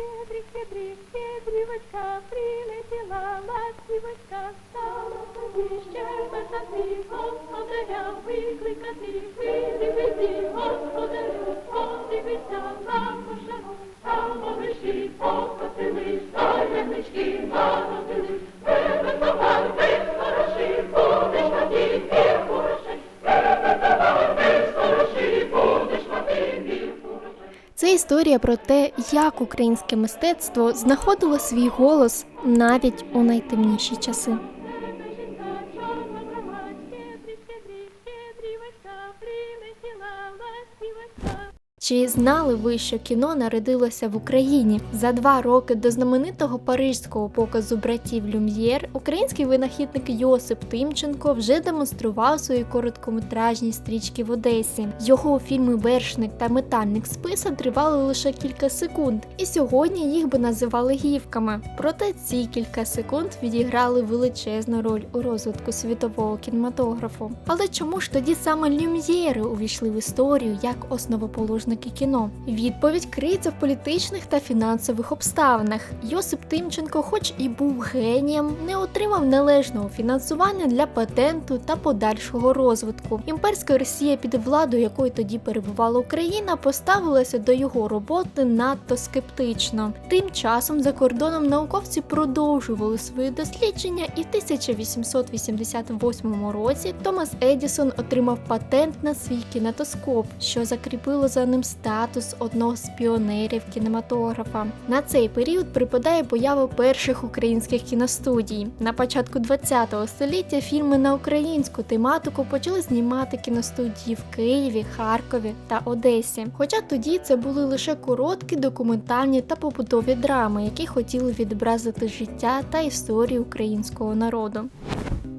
Щедрик, щедрик, щедрівочка, прилетіла ластівочка, стала собі щебетати, господаря викликати, вирибити, господарю, подивися на пошану, самовиші покотили, таємнички народили, Історія про те, як українське мистецтво знаходило свій голос навіть у найтемніші часи. Чи знали ви, що кіно народилося в Україні за два роки до знаменитого парижського показу братів Люм'єр? Український винахідник Йосип Тимченко вже демонстрував свої короткометражні стрічки в Одесі. Його фільми Вершник та Метальник списа тривали лише кілька секунд, і сьогодні їх би називали гівками. Проте ці кілька секунд відіграли величезну роль у розвитку світового кінематографу. Але чому ж тоді саме Люм'єри увійшли в історію як основоположники кіно? Відповідь криється в політичних та фінансових обставинах. Йосип Тимченко, хоч і був генієм, не отримав належного фінансування для патенту та подальшого розвитку. Імперська Росія, під владою якої тоді перебувала Україна, поставилася до його роботи надто скептично. Тим часом за кордоном науковці продовжували свої дослідження, і в 1888 році Томас Едісон отримав патент на свій кінетоскоп, що закріпило за ним статус одного з піонерів кінематографа. На цей період припадає поява перших українських кіностудій. На початку ХХ століття фільми на українську тематику почали знімати кіностудії в Києві, Харкові та Одесі. Хоча тоді це були лише короткі документальні та побутові драми, які хотіли відобразити життя та історію українського народу.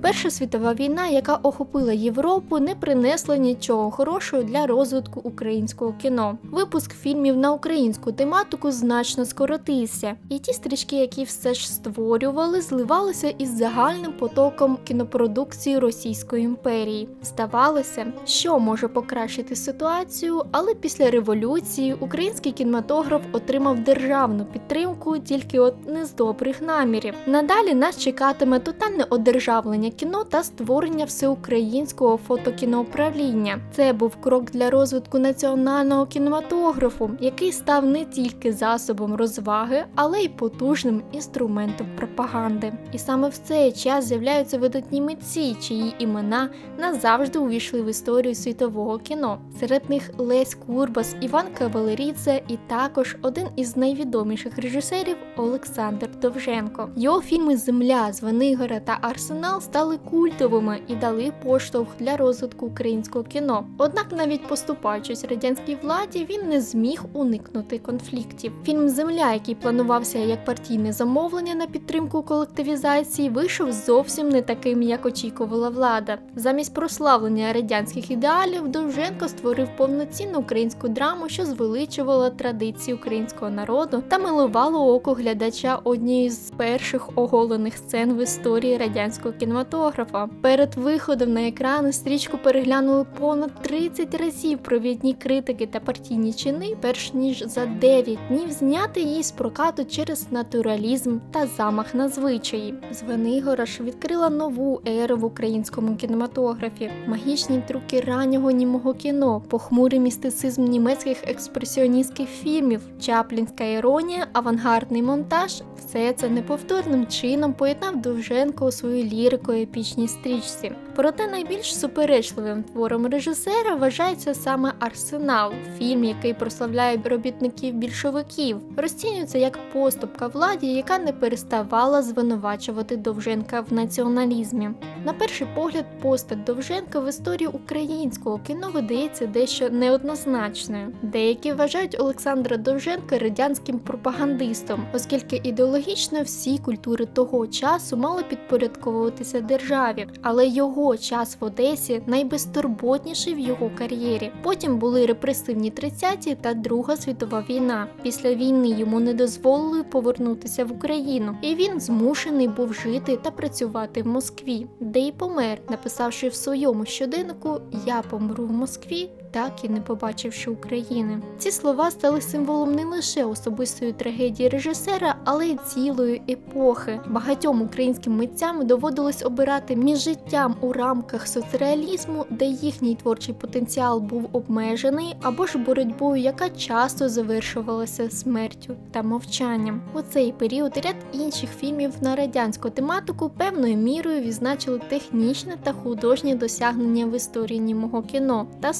Перша світова війна, яка охопила Європу, не принесла нічого хорошого для розвитку українського кіно. Випуск фільмів на українську тематику значно скоротився, і ті стрічки, які все ж створювали, зливалися із загальним потоком кінопродукції Російської імперії. Здавалося, що може покращити ситуацію, але після революції український кінематограф отримав державну підтримку тільки от не з добрих намірів. Надалі нас чекатиме тотальне одержавлення кіно та створення всеукраїнського фотокіноуправління. Це був крок для розвитку національного кінематографу, який став не тільки засобом розваги, але й потужним інструментом пропаганди. І саме в цей час з'являються видатні митці, чиї імена назавжди увійшли в історію світового кіно. Серед них Лесь Курбас, Іван Кавалерідзе і також один із найвідоміших режисерів Олександр Довженко. Його фільми Земля, Звенигора та Арсенал стали культовими і дали поштовх для розвитку українського кіно. Однак, навіть поступаючись радянській владі, він не зміг уникнути конфліктів. Фільм Земля, який планувався як партійне замовлення на підтримку колективізації, вийшов зовсім не таким, як очікувала влада. Замість прославлення радянських ідеалів Довженко створив повноцінну українську драму, що звеличувала традиції українського народу та милувало око глядача однією з перших оголених сцен в історії радянського кінематографа. Перед виходом на екрани стрічку переглянули понад 30 разів провідні критики та партійні чини, перш ніж за 9 днів зняти її з прокату через натуралізм та замах на звичаї. Звенигораш відкрила нову еру в українському кінематографі, магічні трюки раннього німого кіно, похмурий містицизм німецьких експресіоністських фільмів, чаплінська іронія, авангардний монтаж все це неповторним чином поєднав Довженко у свою лірико епічній стрічці. Проте найбільш суперечливим твором режисера вважається саме Арсенал, фільм, який прославляє робітників більшовиків, розцінюється як поступка владі, яка не переставала звинувачувати Довженка в націоналізмі. На перший погляд, постать Довженка в історії українського кіно видається дещо неоднозначною. Деякі вважають Олександра Довженка радянським пропагандистом, оскільки ідеологічно всі культури того часу мали підпорядковуватися державі, але його час в Одесі найбезтурботніший в його кар'єрі. Потім були репресивні 30-ті та Друга світова війна. Після війни йому не дозволили повернутися в Україну, і він змушений був жити та працювати в Москві, де й помер, написавши в своєму щоденнику Я помру в Москві так і не побачивши України. Ці слова стали символом не лише особистої трагедії режисера, але й цілої епохи. Багатьом українським митцям доводилось обирати між життям у рамках соцреалізму, де їхній творчий потенціал був обмежений, або ж боротьбою, яка часто завершувалася смертю та мовчанням. У цей період ряд інших фільмів на радянську тематику певною мірою відзначили технічне та художнє досягнення в історії німого кіно та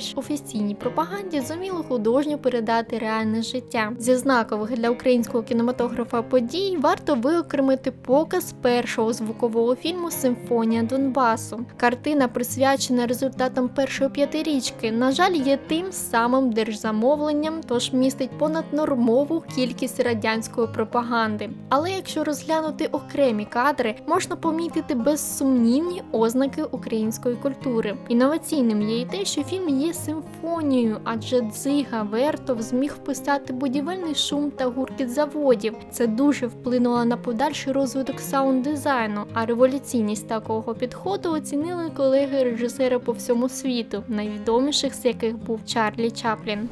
супереч офіційній пропаганді зуміло художньо передати реальне життя. Зі знакових для українського кінематографа подій варто виокремити показ першого звукового фільму Симфонія Донбасу. Картина присвячена результатам першої п'ятирічки. На жаль, є тим самим держзамовленням, тож містить понаднормову кількість радянської пропаганди. Але якщо розглянути окремі кадри, можна помітити безсумнівні ознаки української культури. Інноваційним є і те, що фільм є симфонією, адже Дзига Вертов зміг вписати будівельний шум та гуркіт заводів. Це дуже вплинуло на подальший розвиток саунд-дизайну, а революційність такого підходу оцінили колеги режисера по всьому світу, найвідоміших з яких був Чарлі Чаплін.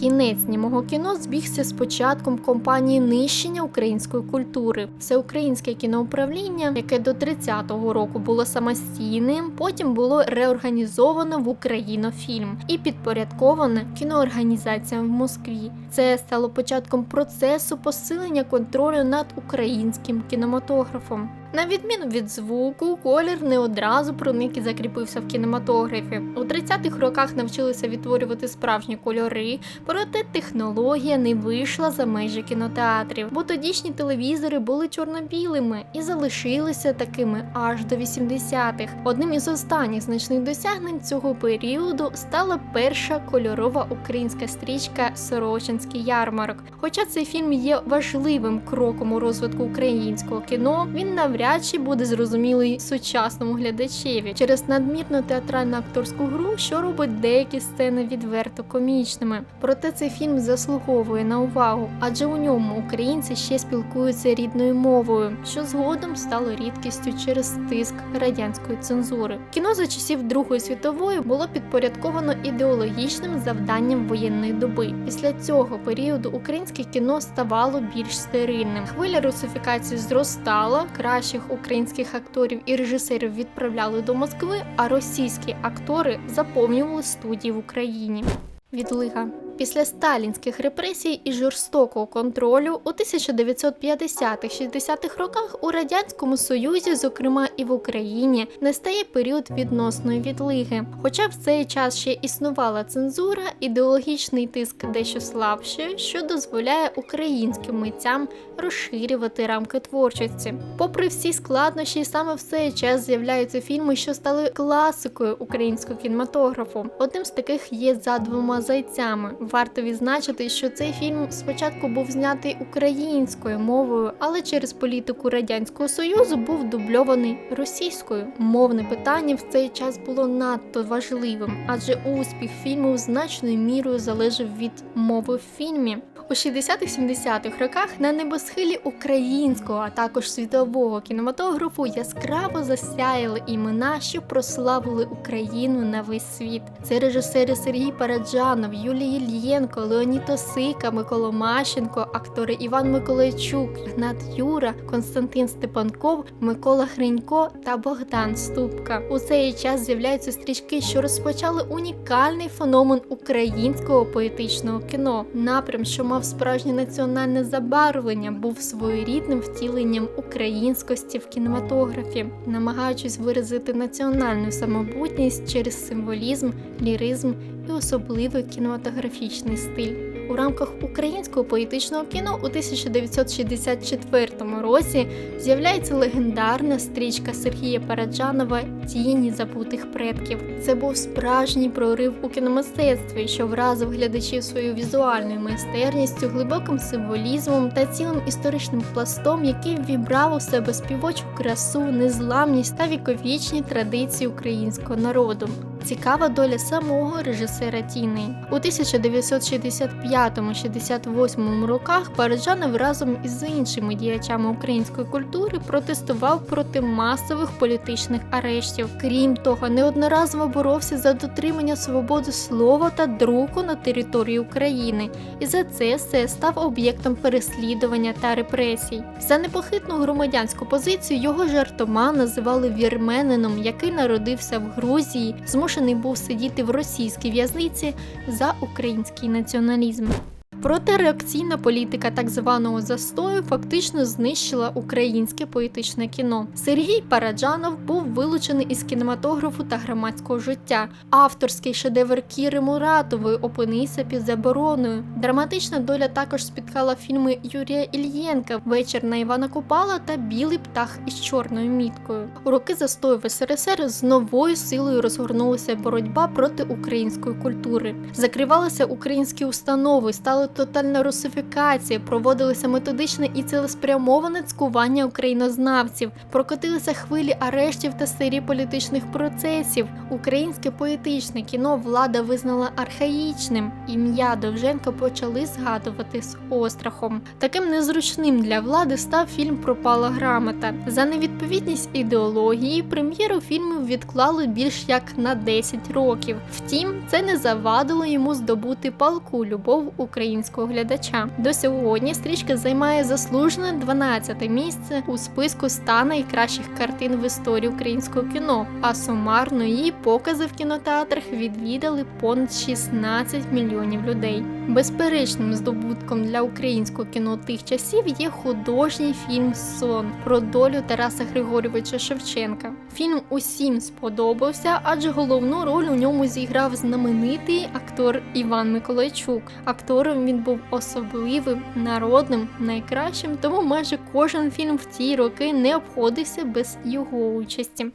Кінець німого кіно збігся з початком кампанії нищення української культури. Всеукраїнське кіноуправління, яке до 30-го року було самостійним, потім було реорганізовано в Українофільм і підпорядковане кіноорганізаціям в Москві. Це стало початком процесу посилення контролю над українським кінематографом. На відміну від звуку, колір не одразу проник і закріпився в кінематографі. У 30-х роках навчилися відтворювати справжні кольори, проте технологія не вийшла за межі кінотеатрів, бо тодішні телевізори були чорно-білими і залишилися такими аж до 80-х. Одним із останніх значних досягнень цього періоду стала перша кольорова українська стрічка Сорочинський ярмарок. Хоча цей фільм є важливим кроком у розвитку українського кіно, він навряд чи буде зрозумілий сучасному глядачеві через надмірну театральну акторську гру, що робить деякі сцени відверто комічними. Проте цей фільм заслуговує на увагу, адже у ньому українці ще спілкуються рідною мовою, що згодом стало рідкістю через тиск радянської цензури. Кіно за часів Другої світової було підпорядковано ідеологічним завданням воєнної доби. Після цього періоду українське кіно ставало більш стерильним. Хвиля русифікації зростала, кращих українських акторів і режисерів відправляли до Москви, а російські актори заповнювали студії в Україні. Відлига Після сталінських репресій і жорстокого контролю у 1950-60-х роках у радянському союзі, зокрема і в Україні, настає період відносної відлиги. Хоча в цей час ще існувала цензура, ідеологічний тиск дещо слабше, що дозволяє українським митцям розширювати рамки творчості. Попри всі складнощі, саме в цей час з'являються фільми, що стали класикою українського кінематографу. Одним з таких є за двома зайцями. Варто відзначити, що цей фільм спочатку був знятий українською мовою, але через політику радянського союзу був дубльований російською. Мовне питання в цей час було надто важливим, адже успіх фільму значною мірою залежав від мови в фільмі. У 60-70-х роках на небосхилі українського, а також світового кінематографу яскраво засяяли імена, що прославили Україну на весь світ. Це режисери Сергій Параджанов, Юлій Ільєнко, Леонід Осика, Микола Мащенко, актори Іван Миколайчук, Гнат Юра, Константин Степанков, Микола Гринько та Богдан Ступка. У цей час з'являються стрічки, що розпочали унікальний феномен українського поетичного кіно. Напрям, що мав справжнє національне забарвлення, був своєрідним втіленням українськості в кінематографі, намагаючись виразити національну самобутність через символізм, ліризм і особливий кінематографічний стиль. У рамках українського поетичного кіно у 1964 році з'являється легендарна стрічка Сергія Параджанова Тіні забутих предків. Це був справжній прорив у кіномистецтві, що вразив глядачів своєю візуальною майстерністю, глибоким символізмом та цілим історичним пластом, який вібрав у себе співочу красу, незламність та віковічні традиції українського народу. Цікава доля самого режисера Тіни. У 1965-68 роках Параджанов разом із іншими діячами української культури протестував проти масових політичних арештів. Крім того, неодноразово боровся за дотримання свободи слова та друку на території України, і за це все став об'єктом переслідування та репресій. За непохитну громадянську позицію його жартома називали вірменином, який народився в Грузії, змушений був сидіти в російській в'язниці за український націоналізм. Протиреакційна політика так званого застою фактично знищила українське поетичне кіно. Сергій Параджанов був вилучений із кінематографу та громадського життя. Авторський шедевр Кіри Муратової опинився під забороною. Драматична доля також спіткала фільми Юрія Ільєнка Вечір на Івана Купала та Білий птах із чорною міткою. У роки застою в СРСР з новою силою розгорнулася боротьба проти української культури. Закривалися українські установи, стала тотальна русифікація, проводилося методичне і цілеспрямоване цькування українознавців, прокотилися хвилі арештів та серії політичних процесів. Українське поетичне кіно влада визнала архаїчним. Ім'я Довженка почали згадувати з острахом. Таким незручним для влади став фільм Пропала грамота. За невідповідність ідеології прем'єру фільму відклали більш як на 10 років. Втім, це не завадило йому здобути палку любов українського глядача. До сьогодні стрічка займає заслужене 12 місце у списку ста найкращих картин в історії українського кіно. А сумарно її покази в кінотеатрах відвідали понад 16 мільйонів людей. Безперечним здобутком для українського кіно тих часів є художній фільм Сон про долю Тараса Григорьовича Шевченка. Фільм усім сподобався, адже головну роль у ньому зіграв знаменитий актор Іван Миколайчук. Актором він був особливим, народним, найкращим, тому майже кожен фільм в ті роки не обходився без його участі.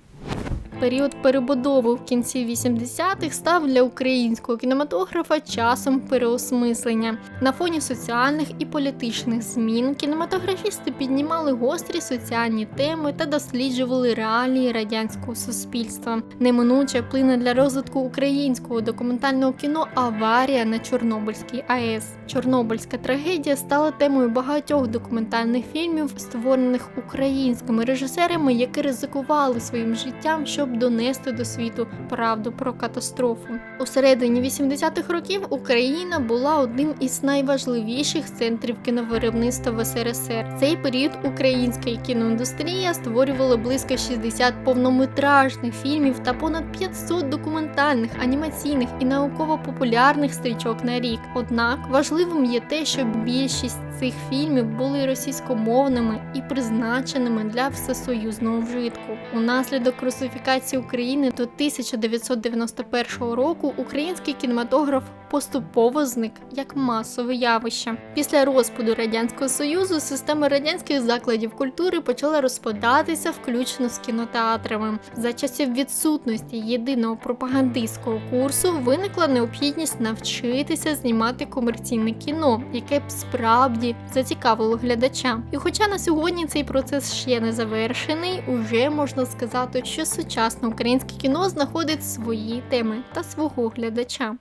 Період перебудови в кінці 80-х став для українського кінематографа часом переосмислення. На фоні соціальних і політичних змін кінематографісти піднімали гострі соціальні теми та досліджували реалії радянського суспільства. Неминуче плине для розвитку українського документального кіно аварія на Чорнобильській АЕС. Чорнобильська трагедія стала темою багатьох документальних фільмів, створених українськими режисерами, які ризикували своїм життям, щоб донести до світу правду про катастрофу. У середині 80-х років Україна була одним із найважливіших центрів кіновиробництва в СРСР. В Цей період українська кіноіндустрія створювала близько 60 повнометражних фільмів та понад 500 документальних, анімаційних і науково-популярних стрічок на рік. Однак важливим є те, що більшість цих фільмів були російськомовними і призначеними для всесоюзного вжитку. Унаслідок русифікації України до 1991 року український кінематограф поступово зник як масове явище. Після розпаду радянського союзу система радянських закладів культури почала розпадатися, включно з кінотеатрами. За часів відсутності єдиного пропагандистського курсу виникла необхідність навчитися знімати комерційне кіно, яке б справді зацікавило глядача. І хоча на сьогодні цей процес ще не завершений, уже можна сказати, що сучасне українське кіно знаходить свої теми та свого глядача.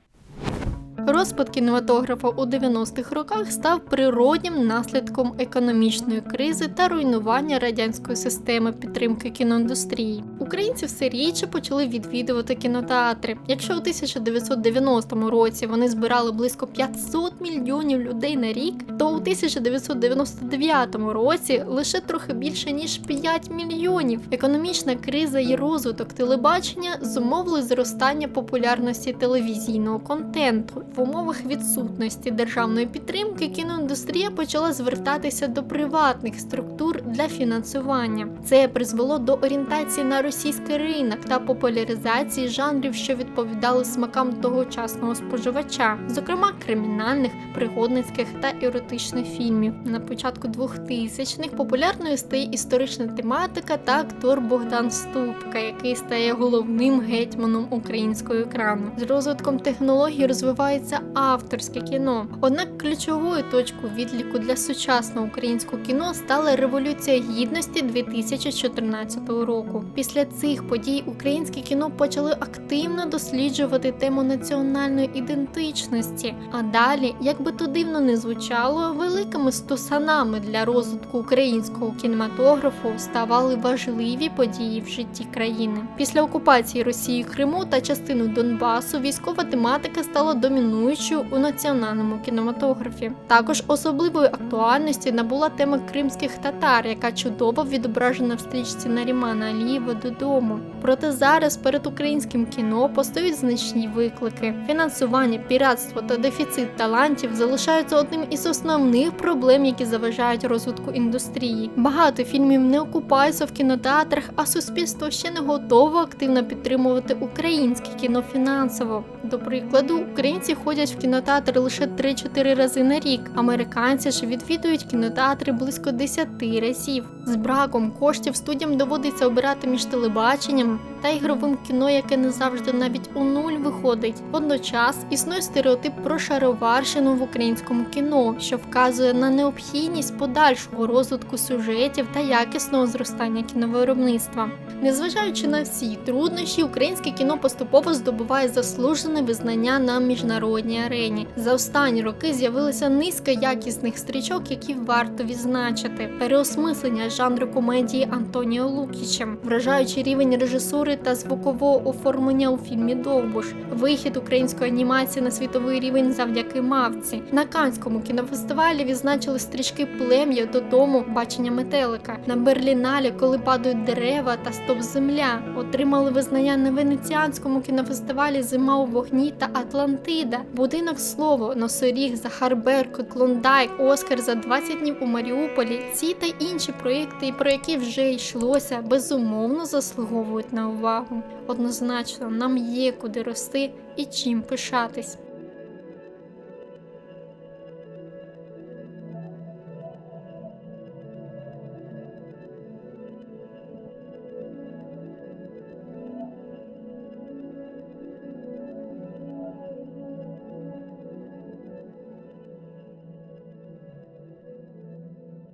Розпад кінематографа у 90-х роках став природнім наслідком економічної кризи та руйнування радянської системи підтримки кіноіндустрії. Українці все рідше почали відвідувати кінотеатри. Якщо у 1990 році вони збирали близько 500 мільйонів людей на рік, то у 1999 році лише трохи більше ніж 5 мільйонів. Економічна криза і розвиток телебачення зумовили зростання популярності телевізійного контенту. В умовах відсутності державної підтримки кіноіндустрія почала звертатися до приватних структур для фінансування. Це призвело до орієнтації на російський ринок та популяризації жанрів, що відповідали смакам тогочасного споживача, зокрема кримінальних, пригодницьких та еротичних фільмів. На початку 2000-х популярною стає історична тематика та актор Богдан Ступка, який стає головним гетьманом українського екрану. З розвитком технологій розвивається називається авторське кіно. Однак ключовою точкою відліку для сучасного українського кіно стала революція гідності 2014 року. Після цих подій українське кіно почали активно досліджувати тему національної ідентичності. А далі, як би то дивно не звучало, великими стусанами для розвитку українського кінематографу ставали важливі події в житті країни. Після окупації Росії Криму та частину Донбасу військова тематика стала домінуючою у національному кінематографі. Також особливої актуальності набула тема кримських татар, яка чудово відображена в стрічці Нарімана Алієва додому. Проте зараз перед українським кіно постають значні виклики. Фінансування, піратство та дефіцит талантів залишаються одним із основних проблем, які заважають розвитку індустрії. Багато фільмів не окупаються в кінотеатрах, а суспільство ще не готово активно підтримувати українське кіно фінансово. До прикладу, українці ходять в кінотеатр лише 3-4 рази на рік. Американці ж відвідують кінотеатри близько 10 разів. З браком коштів студіям доводиться обирати між телебаченням та ігровим кіно, яке не завжди навіть у нуль виходить. Водночас існує стереотип про шароварщину в українському кіно, що вказує на необхідність подальшого розвитку сюжетів та якісного зростання кіновиробництва. Незважаючи на всі труднощі, українське кіно поступово здобуває заслужене визнання на міжнародній арені. За останні роки з'явилася низка якісних стрічок, які варто відзначити. Переосмислення жанру комедії Антоніо Лукічем, вражаючий рівень режисури та звукового оформлення у фільмі Довбуш, вихід української анімації на світовий рівень завдяки мавці. На Канському кінофестивалі відзначили стрічки плем'я додому бачення метелика. На Берліналі, коли падають дерева та стоп земля, отримали визнання на венеціанському кінофестивалі Зима у вогні та Атлантида. Будинок слово, носоріг, Захар Беркут, Клондайк, Оскар за 20 днів у Маріуполі. Ці та інші проєкти, про які вже йшлося, безумовно заслуговують на увагу. Однозначно, нам є куди рости і чим пишатись.